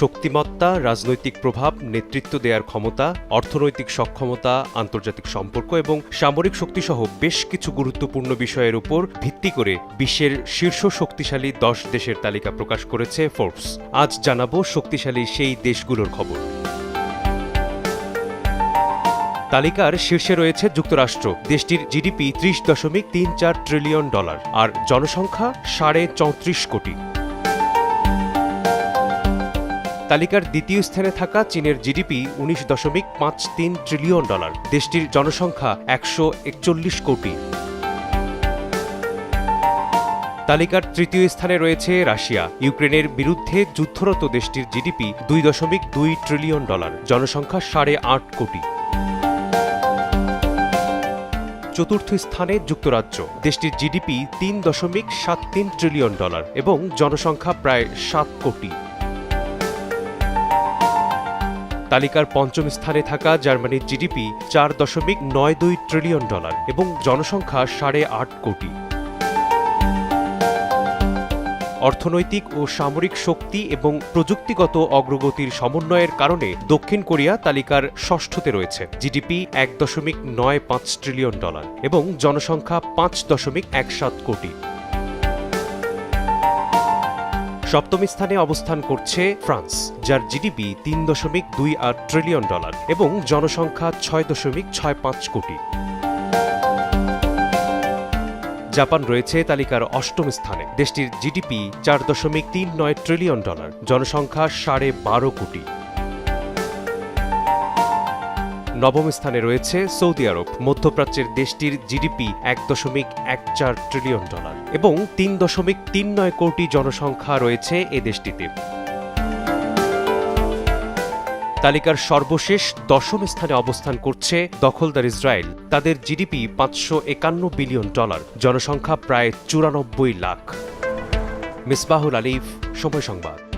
শক্তিমত্তা, রাজনৈতিক প্রভাব, নেতৃত্ব দেওয়ার ক্ষমতা, অর্থনৈতিক সক্ষমতা, আন্তর্জাতিক সম্পর্ক এবং সামরিক শক্তিসহ বেশ কিছু গুরুত্বপূর্ণ বিষয়ের উপর ভিত্তি করে বিশ্বের শীর্ষ শক্তিশালী দশ দেশের তালিকা প্রকাশ করেছে ফোর্বস আজ জানাব শক্তিশালী সেই দেশগুলোর খবর। তালিকার শীর্ষে রয়েছে যুক্তরাষ্ট্র। দেশটির জিডিপি ত্রিশ দশমিক তিন চার ট্রিলিয়ন ডলার। আর জনসংখ্যা সাড়ে চৌত্রিশ কোটি। তালিকার দ্বিতীয় স্থানে থাকা চীনের জিডিপি উনিশ দশমিক পাঁচ তিন ট্রিলিয়ন ডলার। দেশটির জনসংখ্যা একশো একচল্লিশ কোটি। তালিকার তৃতীয় স্থানে রয়েছে রাশিয়া। ইউক্রেনের বিরুদ্ধে যুদ্ধরত দেশটির জিডিপি দুই দশমিক দুই ট্রিলিয়ন ডলার। জনসংখ্যা সাড়ে আট কোটি। চতুর্থ স্থানে যুক্তরাজ্য। দেশটির জিডিপি তিন দশমিক সাত তিন ট্রিলিয়ন ডলার এবং জনসংখ্যা প্রায় সাত কোটি। তালিকার পঞ্চম স্থানে থাকা জার্মানির জিডিপি চার দশমিক নয় দুই ট্রিলিয়ন ডলার এবং জনসংখ্যা সাড়ে আট কোটি। অর্থনৈতিক ও সামরিক শক্তি এবং প্রযুক্তিগত অগ্রগতির সমন্বয়ের কারণে দক্ষিণ কোরিয়া তালিকার ষষ্ঠতে রয়েছে। জিডিপি এক দশমিক নয় পাঁচ ট্রিলিয়ন ডলার এবং জনসংখ্যা পাঁচ দশমিক এক সাত কোটি। সপ্তম স্থানে অবস্থান করছে ফ্রান্স, যার জিডিপি তিন দশমিক দুই আট ট্রিলিয়ন ডলার এবং জনসংখ্যা ছয় দশমিক ছয় পাঁচ কোটি। জাপান রয়েছে তালিকার অষ্টম স্থানে। দেশটির জিডিপি চার দশমিক তিন নয় ট্রিলিয়ন ডলার জনসংখ্যা সাড়ে বারো কোটি। নবম স্থানে রয়েছে সৌদি আরব, মধ্যপ্রাচ্যের দেশটির জিডিপি এক দশমিক এক চার ট্রিলিয়ন ডলার এবং তিন দশমিক তিন নয় কোটি জনসংখ্যা রয়েছে এ দেশটিতে। তালিকার সর্বশেষ দশম স্থানে অবস্থান করছে দখলদার ইসরায়েল। তাদের জিডিপি পাঁচশো একান্ন বিলিয়ন ডলার জনসংখ্যা প্রায় চুরানব্বই লাখ। মিসবাহুল আলিফ, সময় সংবাদ।